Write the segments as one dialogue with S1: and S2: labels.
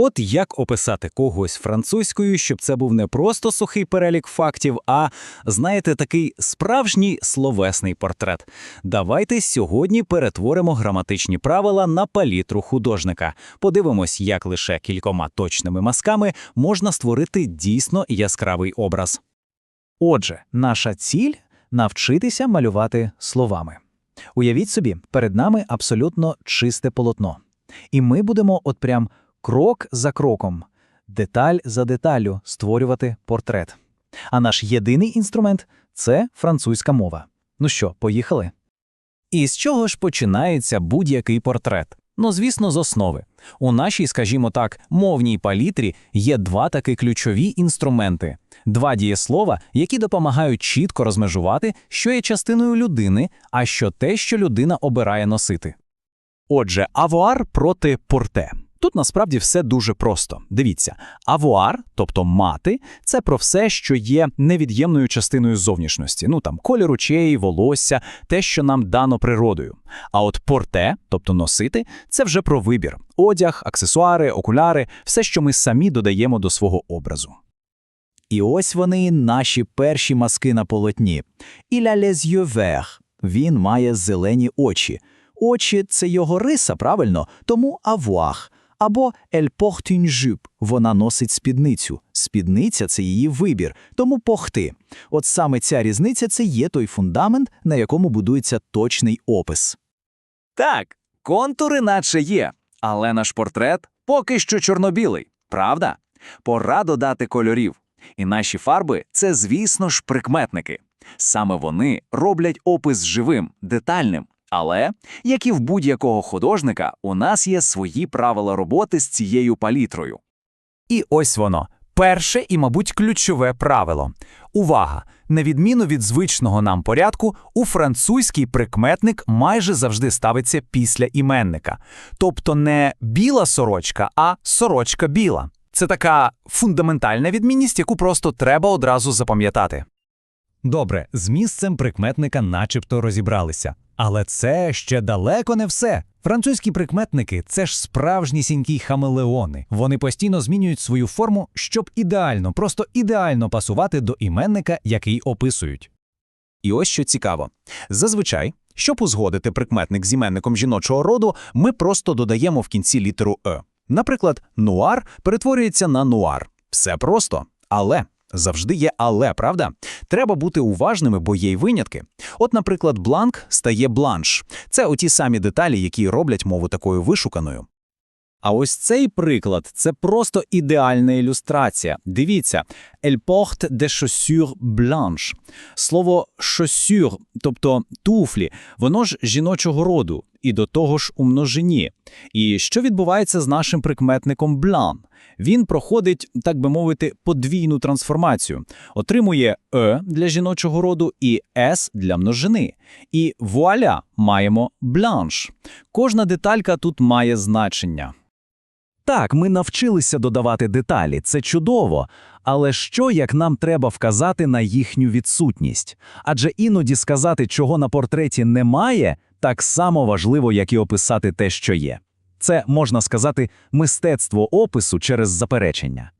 S1: От як описати когось французькою, щоб це був не просто сухий перелік фактів, а, знаєте, такий справжній словесний портрет. Давайте сьогодні перетворимо граматичні правила на палітру художника. Подивимось, як лише кількома точними мазками можна створити дійсно яскравий образ.
S2: Отже, наша ціль навчитися малювати словами. Уявіть собі, перед нами абсолютно чисте полотно. І ми будемо от прям крок за кроком, деталь за деталлю створювати портрет. А наш єдиний інструмент це французька мова. Ну що, поїхали?
S1: І з чого ж починається будь-який портрет? Ну, звісно, з основи. У нашій, скажімо так, мовній палітрі є два таки ключові інструменти: два дієслова, які допомагають чітко розмежувати, що є частиною людини, а що те, що людина обирає носити. Отже, авуар проти порте. Тут насправді все дуже просто. Дивіться, авуар, тобто мати, це про все, що є невід'ємною частиною зовнішності. Ну там колір очей, волосся, те, що нам дано природою. А от порте, тобто носити, це вже про вибір: одяг, аксесуари, окуляри, все, що ми самі додаємо до свого образу.
S2: І ось вони, наші перші маски на полотні. Il a les. Він має зелені очі. Очі – це його риса, правильно? Тому avoir. Або elle porte une. Вона носить спідницю. Спідниця – це її вибір, тому похти. От саме ця різниця – це є той фундамент, на якому будується точний опис.
S3: Так, контури наче є, але наш портрет поки що чорно-білий, правда? Пора додати кольорів. І наші фарби це, звісно ж, прикметники. Саме вони роблять опис живим, детальним. Але, як і в будь-якого художника, у нас є свої правила роботи з цією палітрою.
S4: І ось воно. Перше і, мабуть, ключове правило. Увага! На відміну від звичного нам порядку, у французький прикметник майже завжди ставиться після іменника. Тобто не біла сорочка, а сорочка біла. Це така фундаментальна відмінність, яку просто треба одразу запам'ятати.
S1: Добре, з місцем прикметника начебто розібралися. Але це ще далеко не все. Французькі прикметники це ж справжнісінькі хамелеони. Вони постійно змінюють свою форму, щоб ідеально, просто ідеально пасувати до іменника, який описують.
S4: І ось що цікаво. Зазвичай, щоб узгодити прикметник з іменником жіночого роду, ми просто додаємо в кінці літеру «е». Наприклад, нуар перетворюється на нуар. Все просто, але завжди є але, правда? Треба бути уважними, бо є й винятки. От, наприклад, бланк стає бланш. Це оті самі деталі, які роблять мову такою вишуканою.
S1: А ось цей приклад це просто ідеальна ілюстрація. Дивіться, «Elle porte des chaussures blanches». Слово «chaussure», тобто туфлі, воно ж жіночого роду, і до того ж у множині. І що відбувається з нашим прикметником «блан»? Він проходить, так би мовити, подвійну трансформацію. Отримує «е» для жіночого роду і «с» для множини. І вуаля, маємо «бланш». Кожна деталька тут має значення. Так, ми навчилися додавати деталі, це чудово. Але що, як нам треба вказати на їхню відсутність? Адже іноді сказати, чого на портреті немає, так само важливо, як і описати те, що є. Це, можна сказати, мистецтво опису через заперечення.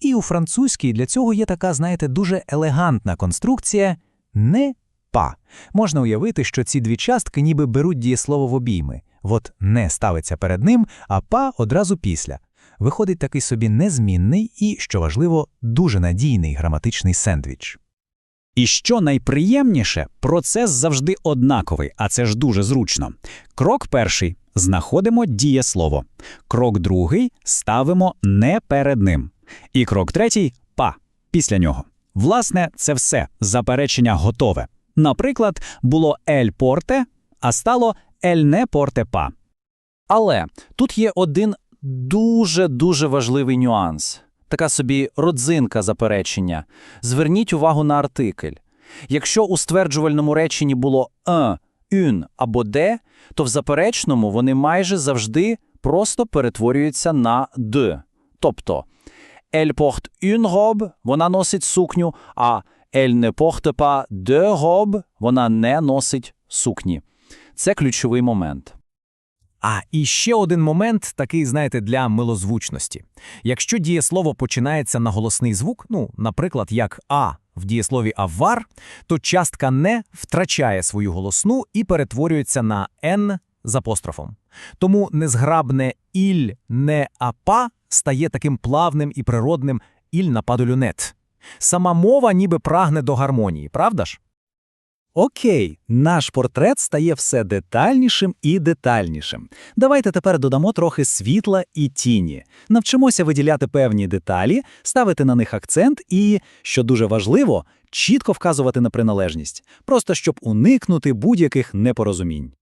S2: І у французькій для цього є така, знаєте, дуже елегантна конструкція «не па». Можна уявити, що ці дві частки ніби беруть дієслово в обійми. От «не» ставиться перед ним, а «па» одразу після. Виходить такий собі незмінний і, що важливо, дуже надійний граматичний сендвіч.
S1: І що найприємніше, процес завжди однаковий, а це ж дуже зручно. Крок перший знаходимо дієслово. Крок другий ставимо не перед ним. І крок третій па після нього. Власне, це все заперечення готове. Наприклад, було ель порте, а стало ель не порте па. Але тут є один дуже дуже важливий нюанс. Така собі родзинка заперечення. Зверніть увагу на артикль. Якщо у стверджувальному реченні було «un», «une» або «de», то в заперечному вони майже завжди просто перетворюються на «de». Тобто «elle porte une robe» – вона носить сукню, а «elle ne porte pas de robe» – вона не носить сукні. Це ключовий момент.
S5: А і ще один момент, такий, знаєте, для милозвучності. Якщо дієслово починається на голосний звук, ну, наприклад, як а в дієслові авар, то частка не втрачає свою голосну і перетворюється на н з апострофом. Тому незграбне іль не апа стає таким плавним і природним іль нападу люнет. Сама мова ніби прагне до гармонії, правда ж?
S1: Окей, наш портрет стає все детальнішим і детальнішим. Давайте тепер додамо трохи світла і тіні. Навчимося виділяти певні деталі, ставити на них акцент і, що дуже важливо, чітко вказувати на приналежність, просто щоб уникнути будь-яких непорозумінь.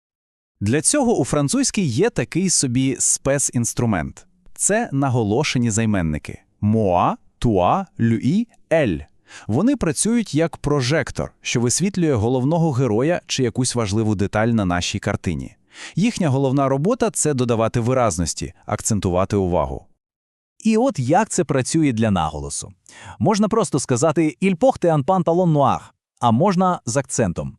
S4: Для цього у французькій є такий собі спецінструмент. Це наголошені займенники «moi», «toi», «lui», «elle». Вони працюють як прожектор, що висвітлює головного героя чи якусь важливу деталь на нашій картині. Їхня головна робота це додавати виразності, акцентувати увагу.
S2: І от як це працює для наголосу. Можна просто сказати «Il porte un pantalon noir», а можна з акцентом.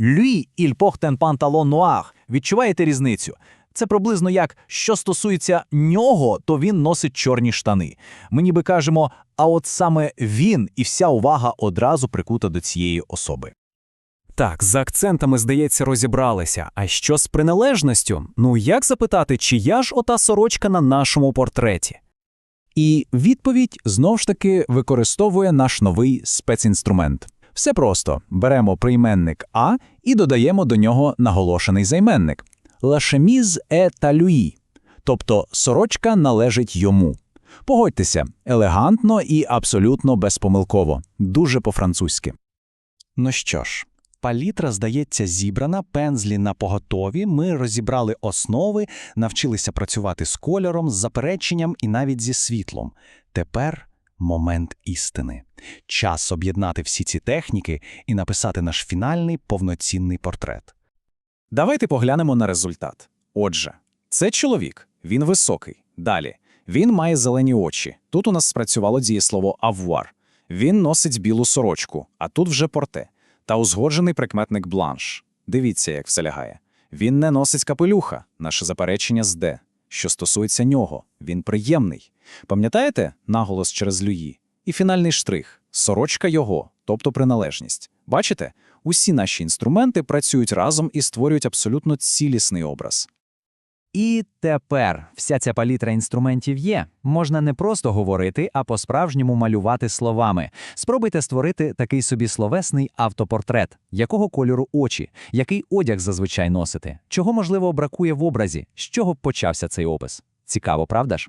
S2: «Lui, il porte un pantalon noir». Відчуваєте різницю? Це приблизно як, що стосується нього, то він носить чорні штани. Ми ніби кажемо, а от саме він і вся увага одразу прикута до цієї особи.
S5: Так, з акцентами, здається, розібралися. А що з приналежністю? Ну як запитати, чия ж ота сорочка на нашому портреті?
S1: І відповідь знов ж таки використовує наш новий спецінструмент. Все просто беремо прийменник А і додаємо до нього наголошений займенник. Est à lui, тобто сорочка належить йому. Погодьтеся, елегантно і абсолютно безпомилково, дуже по-французьки.
S4: Ну що ж, палітра, здається, зібрана, пензлі на поготові, ми розібрали основи, навчилися працювати з кольором, з запереченням і навіть зі світлом. Тепер момент істини. Час об'єднати всі ці техніки і написати наш фінальний повноцінний портрет.
S1: Давайте поглянемо на результат. Отже, це чоловік, він високий. Далі. Він має зелені очі. Тут у нас спрацювало дієслово «avoir». Він носить білу сорочку, а тут вже порте. Та узгоджений прикметник бланш. Дивіться, як все лягає. Він не носить капелюха, наше заперечення з «де». Що стосується нього, він приємний. Пам'ятаєте наголос через люї? І фінальний штрих сорочка його, тобто приналежність. Бачите, усі наші інструменти працюють разом і створюють абсолютно цілісний образ.
S2: І тепер вся ця палітра інструментів є. Можна не просто говорити, а по-справжньому малювати словами. Спробуйте створити такий собі словесний автопортрет, якого кольору очі, який одяг зазвичай носите, чого можливо бракує в образі, з чого почався цей опис. Цікаво, правда ж?